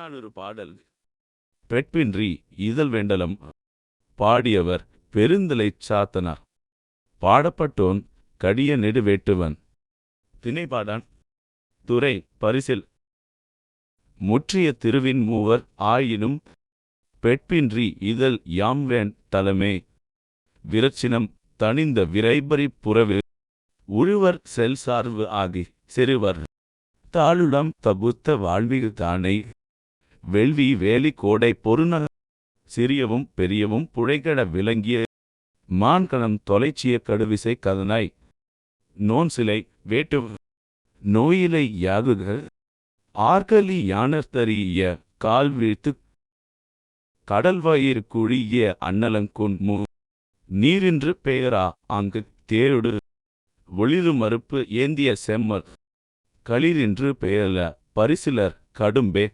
புறநானூறு பாடல். பெட்பின்றி இதழ் வேண்டலம். பாடியவர் பெருந்தலைச் சாத்தனார். பாடப்பட்டோன் கடிய நெடுவேட்டுவன் திணைபாடான் துறை பரிசில். முற்றிய திருவின் மூவர் ஆயினும் பெட்பின்றி இதழ் யாம்வேன் தலமே. விரச்சினம் தனிந்த விரைபரி புறவு. உழுவர் செல்சார்வு ஆகி சிறுவர். தாளுடம் தபுத்த வாழ்விகு தானை. வெள்வி வேலி கோடை பொருண சிறியவும் பெரியவும் புழைகட விளங்கிய மான்கணம் தொலைச்சிய கடுவிசை கதனாய் நோன் சிலை வேட்டு நோயிலை யாகுக ஆர்கலி யானர்த்தறிய கால் வீழ்த்து கடல்வாயிற் குழிய அன்னலங்கொன் மு நீரின்று பெயரா அங்கு தேருடு ஒளிரு மறுப்பு ஏந்திய செம்மர் களிரின்று பெயரல பரிசிலர் கடும்பே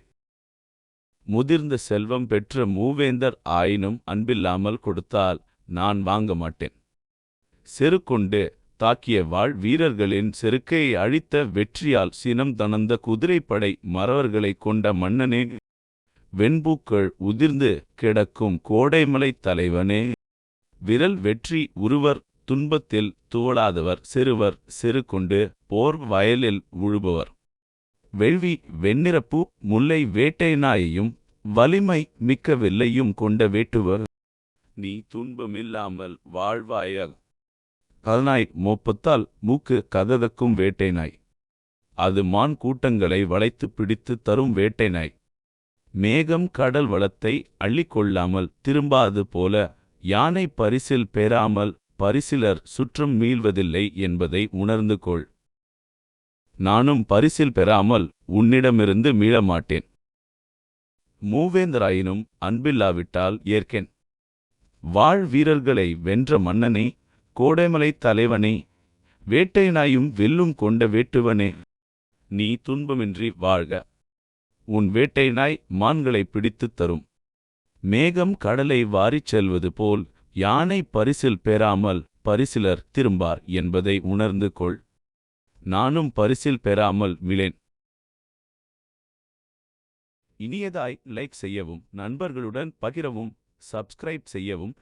முதிர்ந்த செல்வம் பெற்ற மூவேந்தர் ஆயினும் அன்பில்லாமல் கொடுத்தால் நான் வாங்க மாட்டேன். செருக்கொண்டு தாக்கிய வாழ் வீரர்களின் செருக்கையை அழித்த வெற்றியால் சினம் தணந்த குதிரைப்படை மறவர்களை கொண்ட மன்னனே வெண்பூக்கள் உதிர்ந்து கிடக்கும் கோடைமலைத் தலைவனே. விரல் வெற்றி உருவர் துன்பத்தில் துவளாதவர் சிறுவர் செருகொண்டு போர் வயலில் உழுபவர். வெள்வி வெண்ணிறப்பு முல்லை வேட்டை நாயையும் வலிமை மிக்க வில்லையும் கொண்ட வேட்டுவர். நீ துன்பமில்லாமல் வாழ்வாய கதநாய் மோப்பத்தால் மூக்கு கததக்கும் வேட்டை நாய் அது மான் கூட்டங்களை வளைத்து பிடித்து தரும் வேட்டை நாய் மேகம் கடல் வளத்தை அள்ளிக்கொள்ளாமல் திரும்பாது போல யானை பரிசில் பெறாமல் பரிசிலர் சுற்றம் மீள்வதில்லை என்பதை உணர்ந்து கொள். நானும் பரிசில் பெறாமல் உன்னிடமிருந்து மீளமாட்டேன். மூவேந்தராயினும் அன்பில்லாவிட்டால் ஏற்கேன். வாழ் வீரர்களை வென்ற மன்னனே கோடைமலை தலைவனே வேட்டையனாயும் வெல்லும் கொண்ட வேட்டுவனே நீ துன்பமின்றி வாழ்க. உன் வேட்டையனாய் மான்களை பிடித்துத் தரும். மேகம் கடலை வாரிச் செல்வது போல் யானை பரிசில் பெறாமல் பரிசிலர் திரும்பார் என்பதை உணர்ந்து கொள். நானும் பரிசில் பெறாமல் மிளேன் இனியதாய் லைக் செய்யவும் நண்பர்களுடன் பகிரவும் சப்ஸ்கிரைப் செய்யவும்